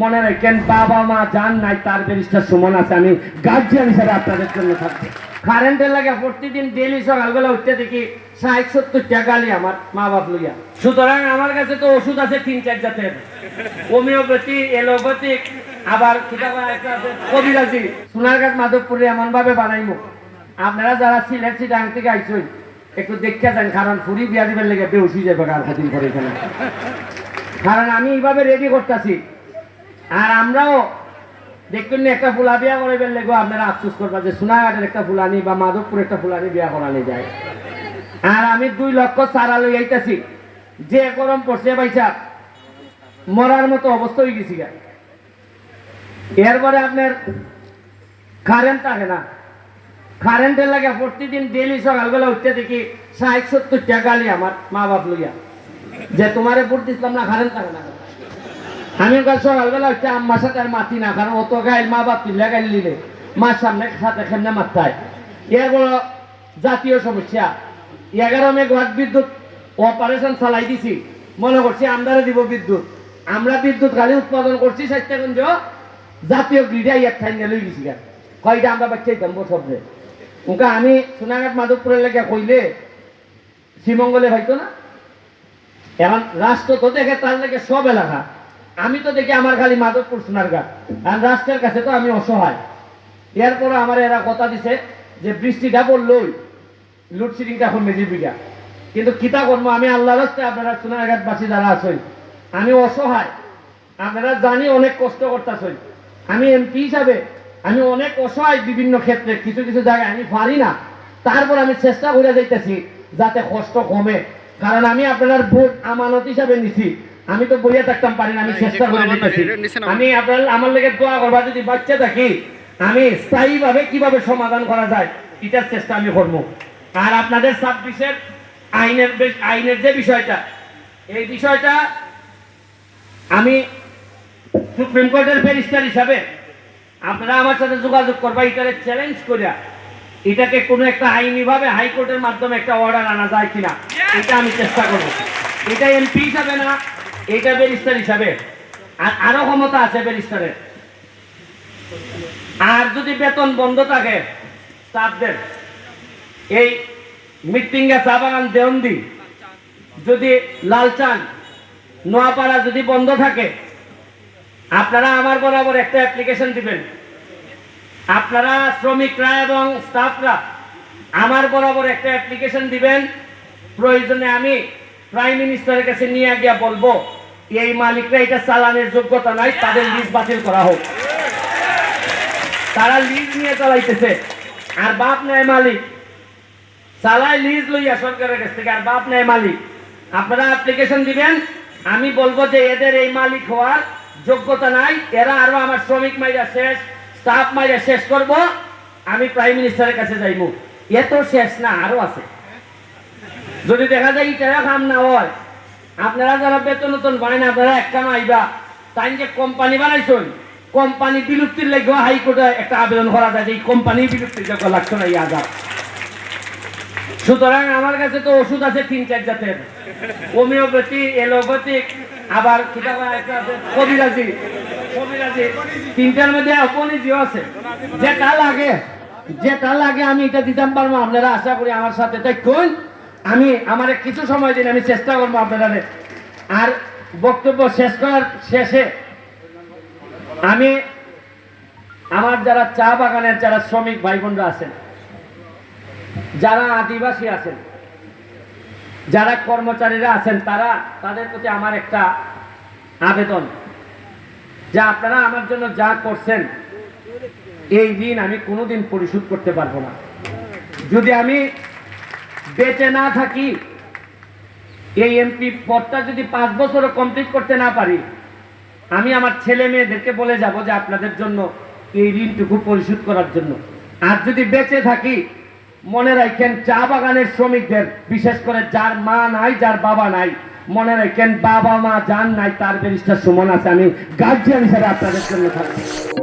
মনে রাখেন, বাবা মা যান নাই, তার ব্যারিস্টার সুমন আছে, আমি গার্জিয়ান হিসাবে আপনাদের জন্য থাকব কারেন্টের লাগে প্রতিদিন ডেলি সকালবেলা উঠতে দেখি ষাট, সত্তর টাকা লি আমার মা বাপ লইয়া। সুতরাং আমার কাছে তো ওষুধ আছে তিন, চার জাতের। হোমিওপ্যাথি এলোপ্যাথিক আবার কবিরাজি। সোনারঘাট মাধবপুরে এমন ভাবে বানাইমু। আপনারা যারা সিলেট সিটাং থেকে আইসই একটু দেখতে যান, কারণ ফুরি বিয়া দিবেন লেগে বেউসি যাবে কদিন পরে এখানে। কারণ আমি এইভাবে রেডি করতেছি। আর আমরাও দেখবেন একটা ফুলা বিয়া করাইবেন লেগো আপনারা আফসোস করবা যে সোনাঘাটের একটা ফুলানি বা মাধবপুর একটা ফুলানি বিয়া করানি যায়। আর আমি দুই লক্ষ সারা লই আইতাছি। যে গরম পড়ছে পাইছা মরার মতো অবস্থা হয়ে গেছি গা। এরপরে আপনার কারেন্ট থাকে না। কারেন্টের লাগে প্রতিদিন ডেলি সকালবেলা উঠতে দেখি ষাট সত্তর টাকা আমার মা বাপ লইয়া। যে তোমারে ভোট দিছিলাম না কারেন্ট থাকে না। আমি কাল সকালবেলা উঠতে আম্মার সাথে আর মাতি না, কারণ অত গাইল, মা বাপ তুলে গাইল নিলে। মার সামনে সাথে খেমনে মাত্রায় এর বড় জাতীয় সমস্যা। এগারো মেঘাট বিদ্যুৎ অপারেশন চালাই দিছি। মনে করছি আমরা দিব বিদ্যুৎ। আমরা বিদ্যুৎ খালি উৎপাদন করছি স্বাস্থ্যগঞ্জ জাতীয় গ্রিডে এক ঠাই নিয়ে লই গেছি কয়টা আমরা বাচ্চাই দাম বছরে ওকে আমি সোনাঘাট মাধবপুরের লেগে কইলে, শ্রীমঙ্গলে হয়তো না? এখন রাষ্ট্র তো দেখে তার লেগে সব এলাকা। আমি তো দেখি আমার খালি মাধবপুর সোনারঘাট আর রাষ্ট্রের কাছে তো আমি অসহায়। এরপরে আমার এরা কথা দিছে যে বৃষ্টিটা পড়লই। লোডশেডিংটা এখন মেজির বিঘা কিন্তু কিতা করব, আমি আল্লাহ রাস্তায় আপনারা সোনারঘাটবাসী যারা আছেন, আমি অসহায়। আপনারা জানি অনেক কষ্ট করতেছেন। আমি এমপি হিসাবে আমি অনেক অসহায় বিভিন্ন ক্ষেত্রে, কিছু কিছু জায়গায় আমি পারি না। তারপর আমি চেষ্টা করে যাইতেছি যাতে কষ্ট কমে। কারণ আমি আপনার ভোট আমানত হিসাবে নিছি। আমি তো বইয়া থাকতাম পারি না আমি চেষ্টা করে দিতেছি আমি আপনার আমার লেগে দোয়া করবা যদি বাচ্চা থাকি আমি স্থায়ীভাবে কীভাবে সমাধান করা যায় এটার চেষ্টা আমি করব। আর আপনাদের ছাব্বিশের আইনের আইনের যে বিষয়টা এই বিষয়টা আমি সুপ্রিম কোর্টের ব্যারিস্টার হিসাবে আপনারা আমার সাথে যোগাযোগ করবা এটাকে চ্যালেঞ্জ করিয়া এটাকে কোনো একটা আইনি ভাবে হাইকোর্টের মাধ্যমে একটা অর্ডার আনা যায় কিনা এটা আমি চেষ্টা করব। এটা এমপি হিসাবে না এটা ব্যারিস্টার হিসাবে। আর আরও ক্ষমতা আছে ব্যারিস্টারের আর যদি বেতন বন্ধ থাকে তাদের এই মৃত্যুঙ্গা চা বাগান দেওন্দি যদি লালচান নোয়াপাড়া যদি বন্ধ থাকে, আপনারা আমার বরাবর একটা অ্যাপ্লিকেশন দিবেন। আপনারা শ্রমিকরা এবং স্টাফরা আমার বরাবর একটা অ্যাপ্লিকেশন দিবেন। প্রয়োজনে আমি প্রাইম মিনিস্টারের কাছে নিয়ে গিয়ে বলব, এই মালিকরা এটা চালানের যোগ্যতা নাই, তাদের লিজ বাতিল করা হোক। তারা লিজ নিয়ে চালাইতেছে। আর বাপ নেয় মালিক। চালাই লিজ লইয়া সরকারের কাছ থেকে, আর বাপ নেয় মালিক। আপনারা অ্যাপ্লিকেশন দিবেন, আমি বলব যে এদের এই মালিক হওয়ার যোগ্যতা নাই, এরা আরও আমার শ্রমিক মাইরা শেষ স্টাফ মাইরা শেষ করব, আমি প্রাইম মিনিস্টারের কাছে যাইব। এত শেষ না, আরও আছে। যদি দেখা যায় এটা কাম না হয়, আপনারা যারা বেতন নতুন বানায় আপনারা একটা আইবা। তাই যে কোম্পানি বানাইছেন, কোম্পানি বিলুপ্তির লাগবে হাইকোর্টে একটা আবেদন করা যায় যে এই কোম্পানি বিলুপ্তির জন্য লাগতো না এই আজাদ। সুতরাং আমার কাছে তো ওষুধ আছে তিন, চার জাতের। হোমিওপ্যাথি এলোপ্যাথিক আবার কবিরাজি। কবিরাজি, তিনটার মধ্যে অপনিজিও আছে। যেটা লাগে যেটা লাগে আমি এটা দিতাম পারব। আপনারা আশা করি আমার সাথে দেখুন আমি আমার কিছু সময় দিন, আমি চেষ্টা করব আপনারা আর বক্তব্য শেষ করার শেষে আমি আমার যারা চা বাগানের যারা শ্রমিক ভাই বোনরা আছেন, যারা আদিবাসী আছেন, যারা কর্মচারীরা আছেন, তারা, তাদের প্রতি আমার একটা আবেদন যে আপনারা আমার জন্য যা করছেন, এই ঋণ আমি কোনোদিন পরিশোধ করতে পারব না। যদি আমি বেঁচে না থাকি। এই এমপি পদটা যদি পাঁচ বছরও কমপ্লিট করতে না পারি, আমি আমার ছেলে মেয়েদেরকে বলে যাব যে আপনাদের জন্য এই ঋণটুকু পরিশোধ করার জন্য। আর যদি বেঁচে থাকি, মনে রাখেন চা বাগানের শ্রমিকদের, বিশেষ করে যার মা নাই, যার বাবা নাই, মনে রাখেন বাবা মা যান নাই, তার ব্যারিস্টার সুমন আছে, আমি গার্জিয়ান হিসাবে আপনাদের জন্য থাকব।